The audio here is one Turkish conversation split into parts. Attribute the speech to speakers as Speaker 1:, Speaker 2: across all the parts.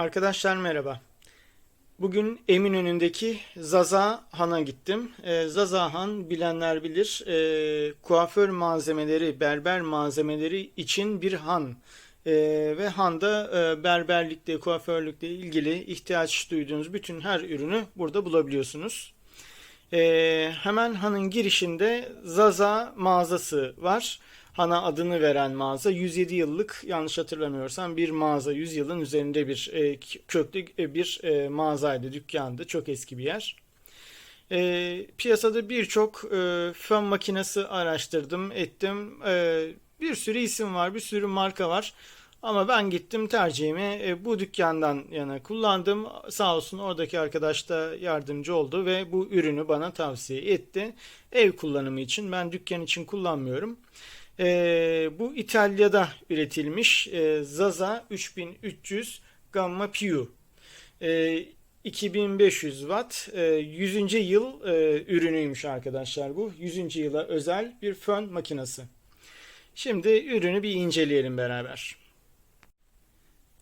Speaker 1: Arkadaşlar merhaba. Bugün Eminönü'ndeki Zaza Han'a gittim. Ee, Zaza Han bilenler bilir e, kuaför malzemeleri, berber malzemeleri için bir han. Ee, ve handa e, berberlikle, kuaförlükle ilgili ihtiyaç duyduğunuz bütün her ürünü burada bulabiliyorsunuz. Ee, hemen hanın girişinde Zaza mağazası var. Hana adını veren mağaza 107 yıllık yanlış hatırlamıyorsam bir mağaza 100 yılın üzerinde bir e, köklü e, bir e, mağazaydı, dükkandı. Çok eski bir yer. E, piyasada birçok e, fön makinesi araştırdım, ettim. E, bir sürü isim var, bir sürü marka var. Ama ben gittim tercihimi e, bu dükkandan yana kullandım. Sağ olsun oradaki arkadaş da yardımcı oldu ve bu ürünü bana tavsiye etti. Ev kullanımı için ben dükkan için kullanmıyorum. E, bu İtalya'da üretilmiş e, Zaza 3300 Gamma Piu. E, 2500 watt e, 100. yıl ürünüymüş arkadaşlar bu. 100. yıla özel bir fön makinesi. Şimdi ürünü bir inceleyelim beraber.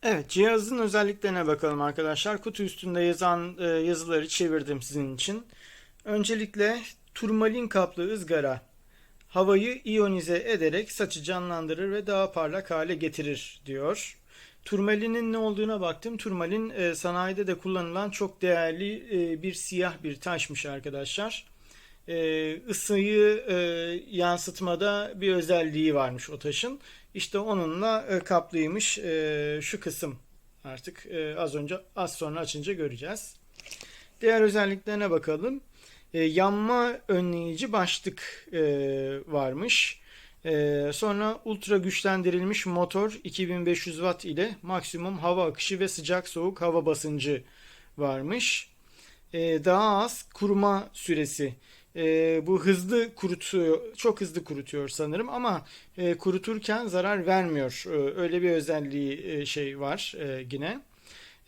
Speaker 1: Evet, cihazın özelliklerine bakalım arkadaşlar. Kutu üstünde yazan e, yazıları çevirdim sizin için. Öncelikle turmalin kaplı ızgara havayı iyonize ederek saçı canlandırır ve daha parlak hale getirir diyor. Turmalinin ne olduğuna baktım. Turmalin e, sanayide de kullanılan çok değerli e, bir siyah bir taşmış arkadaşlar. E, ısıyı e, yansıtmada bir özelliği varmış o taşın. İşte onunla e, kaplıymış e, şu kısım. Artık e, az önce az sonra açınca göreceğiz. Diğer özelliklerine bakalım. E, yanma önleyici başlık e, varmış. E, sonra ultra güçlendirilmiş motor 2500 watt ile maksimum hava akışı ve sıcak soğuk hava basıncı varmış. E, daha az kuruma süresi. E, bu hızlı kurutuyor, çok hızlı kurutuyor sanırım ama e, kuruturken zarar vermiyor. E, öyle bir özelliği e, şey var e, yine.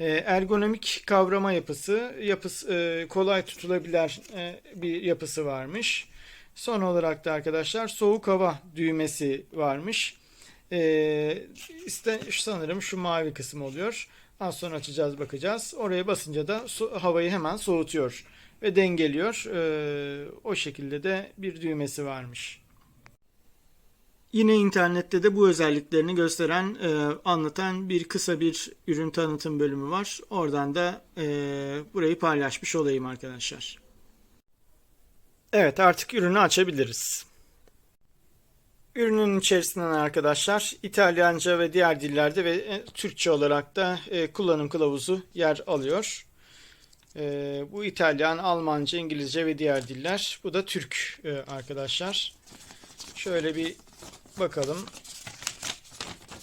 Speaker 1: E, ergonomik kavrama yapısı, yapısı e, kolay tutulabilir e, bir yapısı varmış. Son olarak da arkadaşlar soğuk hava düğmesi varmış. E, işte sanırım şu mavi kısım oluyor. Az sonra açacağız bakacağız. Oraya basınca da su, havayı hemen soğutuyor ve dengeliyor. E, o şekilde de bir düğmesi varmış. Yine internette de bu özelliklerini gösteren, e, anlatan bir kısa bir ürün tanıtım bölümü var. Oradan da e, burayı paylaşmış olayım arkadaşlar. Evet artık ürünü açabiliriz. Ürünün içerisinden arkadaşlar İtalyanca ve diğer dillerde ve e, Türkçe olarak da e, kullanım kılavuzu yer alıyor. E, bu İtalyan, Almanca, İngilizce ve diğer diller. Bu da Türk e, arkadaşlar. Şöyle bir bakalım.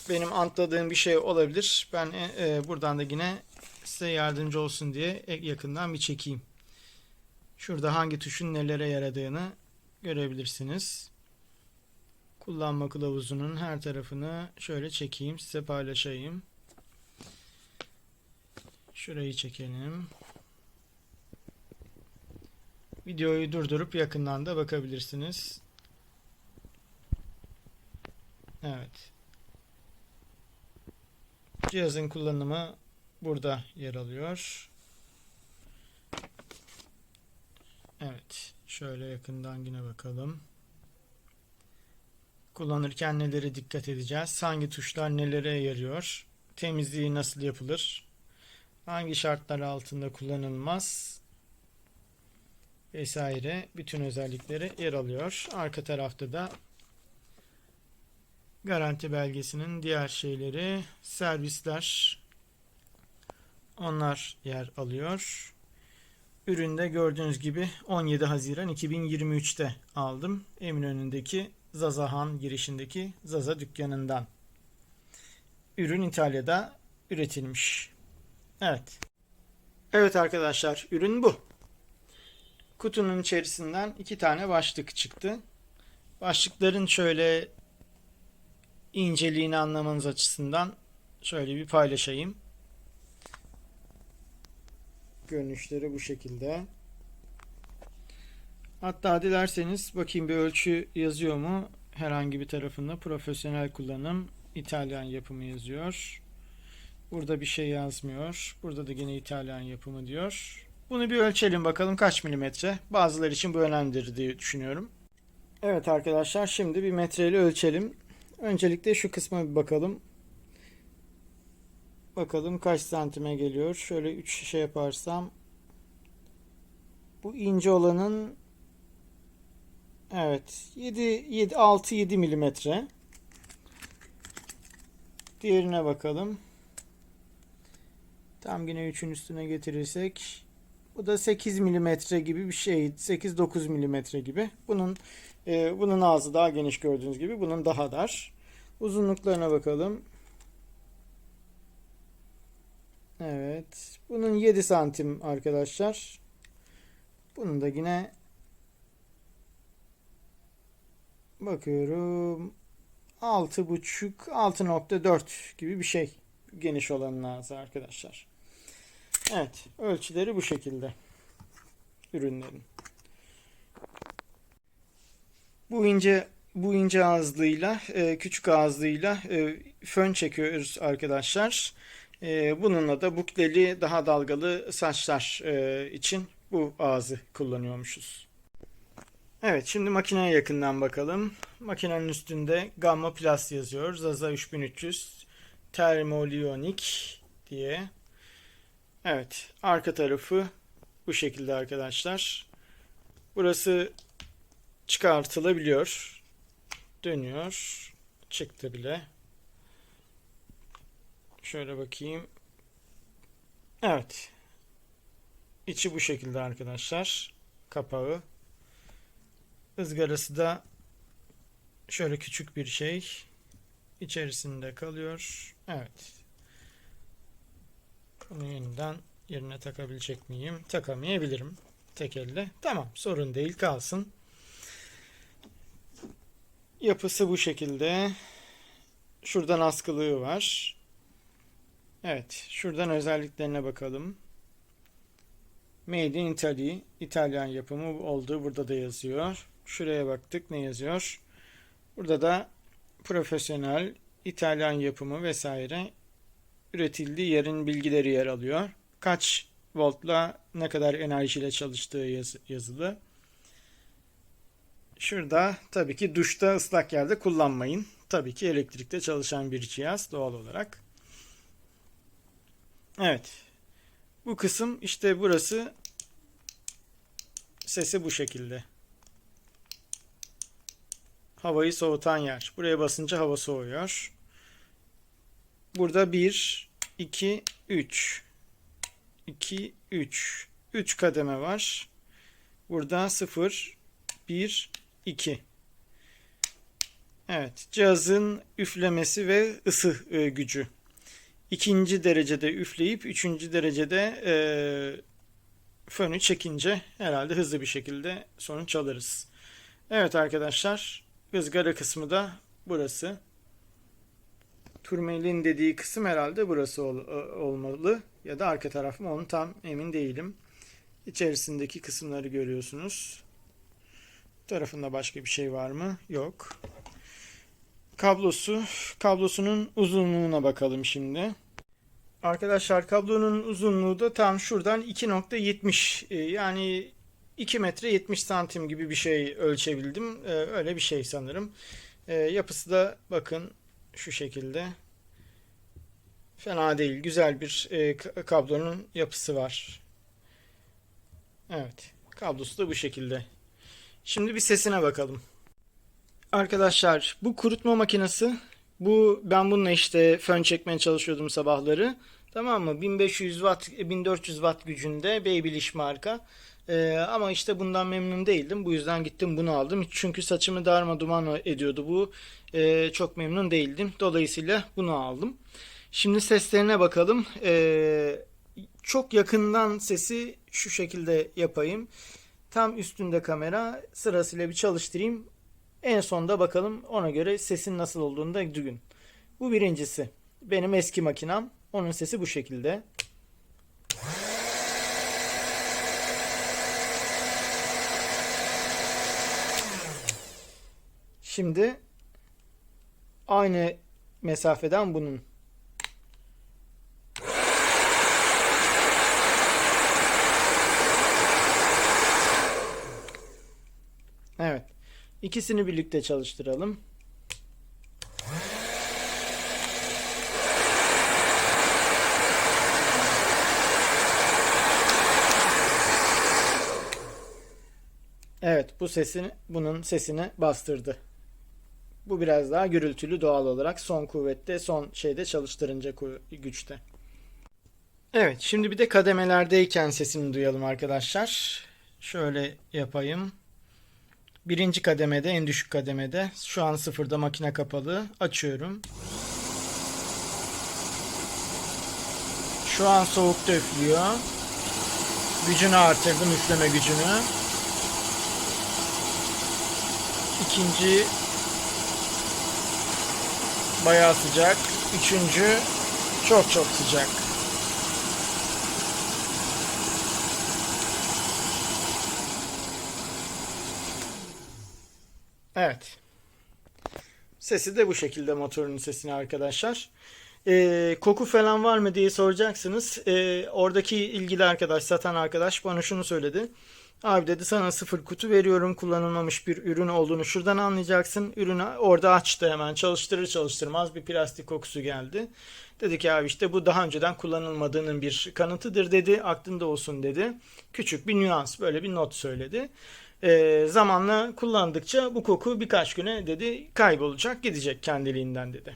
Speaker 1: Benim antladığım bir şey olabilir. Ben e, e, buradan da yine size yardımcı olsun diye yakından bir çekeyim. Şurada hangi tuşun nelere yaradığını görebilirsiniz. Kullanma kılavuzunun her tarafını şöyle çekeyim, size paylaşayım. Şurayı çekelim. Videoyu durdurup yakından da bakabilirsiniz. Evet. Cihazın kullanımı burada yer alıyor. Evet. Şöyle yakından yine bakalım. Kullanırken nelere dikkat edeceğiz? Hangi tuşlar nelere yarıyor? Temizliği nasıl yapılır? Hangi şartlar altında kullanılmaz? Vesaire. Bütün özellikleri yer alıyor. Arka tarafta da garanti belgesinin diğer şeyleri, servisler onlar yer alıyor. Üründe gördüğünüz gibi 17 Haziran 2023'te aldım. Eminönü'ndeki Zazahan girişindeki Zaza dükkanından. Ürün İtalya'da üretilmiş. Evet. Evet arkadaşlar ürün bu. Kutunun içerisinden iki tane başlık çıktı. Başlıkların şöyle inceliğini anlamanız açısından şöyle bir paylaşayım. Görünüşleri bu şekilde. Hatta dilerseniz bakayım bir ölçü yazıyor mu? Herhangi bir tarafında profesyonel kullanım İtalyan yapımı yazıyor. Burada bir şey yazmıyor. Burada da yine İtalyan yapımı diyor. Bunu bir ölçelim bakalım kaç milimetre. Bazıları için bu önemlidir diye düşünüyorum. Evet arkadaşlar şimdi bir metreyle ölçelim. Öncelikle şu kısma bir bakalım. Bakalım kaç santime geliyor. Şöyle 3 şişe yaparsam. Bu ince olanın evet 7 7 6 7 milimetre. Diğerine bakalım. Tam yine 3'ün üstüne getirirsek bu da 8 milimetre gibi bir şey. 8-9 milimetre gibi. Bunun e, bunun ağzı daha geniş gördüğünüz gibi. Bunun daha dar. Uzunluklarına bakalım. Evet. Bunun 7 santim arkadaşlar. Bunun da yine bakıyorum 6.5 6.4 gibi bir şey geniş olanın ağzı arkadaşlar. Evet, ölçüleri bu şekilde ürünlerin. Bu ince bu ince ağızlığıyla e, küçük ağızlığıyla e, fön çekiyoruz arkadaşlar. E, bununla da bukleli daha dalgalı saçlar için bu ağzı kullanıyormuşuz. Evet şimdi makineye yakından bakalım. Makinenin üstünde Gamma Plus yazıyor. Zaza 3300 Thermolionik diye. Evet arka tarafı bu şekilde arkadaşlar. Burası çıkartılabiliyor. Dönüyor. Çıktı bile. Şöyle bakayım. Evet. İçi bu şekilde arkadaşlar. Kapağı. Izgarası da şöyle küçük bir şey. içerisinde kalıyor. Evet. Yeniden yerine takabilecek miyim? Takamayabilirim. Tek elle. Tamam sorun değil kalsın. Yapısı bu şekilde. Şuradan askılığı var. Evet. Şuradan özelliklerine bakalım. Made in Italy. İtalyan yapımı olduğu burada da yazıyor. Şuraya baktık ne yazıyor? Burada da profesyonel İtalyan yapımı vesaire üretildiği yerin bilgileri yer alıyor. Kaç voltla ne kadar enerjiyle çalıştığı yaz, yazılı. Şurada tabii ki duşta ıslak yerde kullanmayın. Tabii ki elektrikte çalışan bir cihaz doğal olarak. Evet. Bu kısım işte burası sesi bu şekilde. Havayı soğutan yer. Buraya basınca hava soğuyor. Burada 1, 2, 3. 2, 3. 3 kademe var. Burada 0, 1, 2. Evet. Cihazın üflemesi ve ısı e, gücü. İkinci derecede üfleyip üçüncü derecede e, fönü çekince herhalde hızlı bir şekilde sonuç alırız. Evet arkadaşlar ızgara kısmı da burası. Turmelin dediği kısım herhalde burası ol, olmalı ya da arka taraf mı onu tam emin değilim. İçerisindeki kısımları görüyorsunuz. Tarafında başka bir şey var mı? Yok. Kablosu. Kablosunun uzunluğuna bakalım şimdi. Arkadaşlar kablonun uzunluğu da tam şuradan 2.70 yani 2 metre 70 santim gibi bir şey ölçebildim. Ee, öyle bir şey sanırım. Yapısı da bakın şu şekilde. Fena değil. Güzel bir e, kablonun yapısı var. Evet. Kablosu da bu şekilde. Şimdi bir sesine bakalım. Arkadaşlar bu kurutma makinesi bu ben bununla işte fön çekmeye çalışıyordum sabahları. Tamam mı? 1500 watt 1400 watt gücünde Babyliss marka. Ee, ama işte bundan memnun değildim. Bu yüzden gittim bunu aldım. Çünkü saçımı darma duman ediyordu bu. Ee, çok memnun değildim. Dolayısıyla bunu aldım. Şimdi seslerine bakalım. Ee, çok yakından sesi şu şekilde yapayım. Tam üstünde kamera sırasıyla bir çalıştırayım. En sonda bakalım ona göre sesin nasıl olduğunu da düğün. Bu birincisi. Benim eski makinam. Onun sesi bu şekilde. Şimdi aynı mesafeden bunun İkisini birlikte çalıştıralım. Evet, bu sesini bunun sesini bastırdı. Bu biraz daha gürültülü doğal olarak son kuvvette, son şeyde çalıştırınca güçte. Evet, şimdi bir de kademelerdeyken sesini duyalım arkadaşlar. Şöyle yapayım. Birinci kademede, en düşük kademede. Şu an sıfırda makine kapalı. Açıyorum. Şu an soğukta üflüyor. Gücünü artırdım, üfleme gücünü. İkinci bayağı sıcak. Üçüncü çok çok sıcak. Evet. Sesi de bu şekilde motorun sesini arkadaşlar. Ee, koku falan var mı diye soracaksınız. Ee, oradaki ilgili arkadaş, satan arkadaş bana şunu söyledi. Abi dedi sana sıfır kutu veriyorum. Kullanılmamış bir ürün olduğunu şuradan anlayacaksın. Ürünü orada açtı hemen. Çalıştırır çalıştırmaz bir plastik kokusu geldi. Dedi ki abi işte bu daha önceden kullanılmadığının bir kanıtıdır dedi. Aklında olsun dedi. Küçük bir nüans böyle bir not söyledi. Ee, zamanla kullandıkça bu koku birkaç güne dedi kaybolacak gidecek kendiliğinden dedi.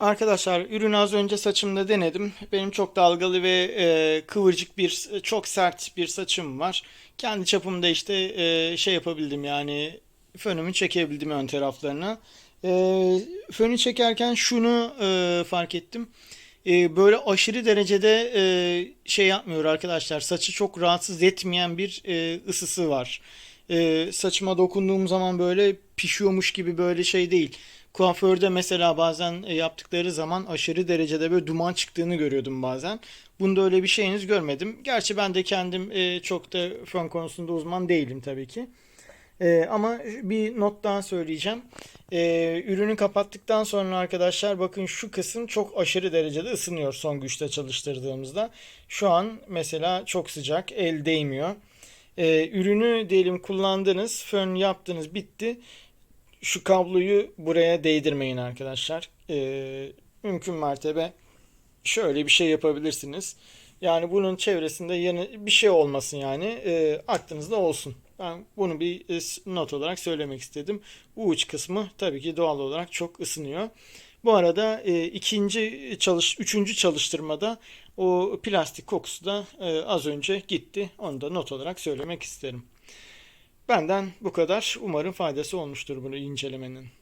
Speaker 1: Arkadaşlar ürünü az önce saçımda denedim. Benim çok dalgalı ve e, kıvırcık bir, çok sert bir saçım var. Kendi çapımda işte e, şey yapabildim yani fönümü çekebildim ön taraflarına. E, fönü çekerken şunu e, fark ettim. E, böyle aşırı derecede e, şey yapmıyor arkadaşlar. Saçı çok rahatsız etmeyen bir e, ısısı var. E, saçıma dokunduğum zaman böyle pişiyormuş gibi böyle şey değil. Kuaförde mesela bazen e, yaptıkları zaman aşırı derecede böyle duman çıktığını görüyordum bazen. Bunda öyle bir şey henüz görmedim. Gerçi ben de kendim e, çok da fön konusunda uzman değilim tabii ki. E, ama bir not daha söyleyeceğim. E, ürünü kapattıktan sonra arkadaşlar bakın şu kısım çok aşırı derecede ısınıyor son güçte çalıştırdığımızda. Şu an mesela çok sıcak, el değmiyor. E, ürünü diyelim kullandınız, fön yaptınız, bitti şu kabloyu buraya değdirmeyin arkadaşlar. Ee, mümkün mertebe şöyle bir şey yapabilirsiniz. Yani bunun çevresinde yeni bir şey olmasın yani e, aklınızda olsun. Ben bunu bir e, not olarak söylemek istedim. Bu uç kısmı tabii ki doğal olarak çok ısınıyor. Bu arada e, ikinci çalış, üçüncü çalıştırmada o plastik kokusu da e, az önce gitti. Onu da not olarak söylemek isterim. Benden bu kadar. Umarım faydası olmuştur bunu incelemenin.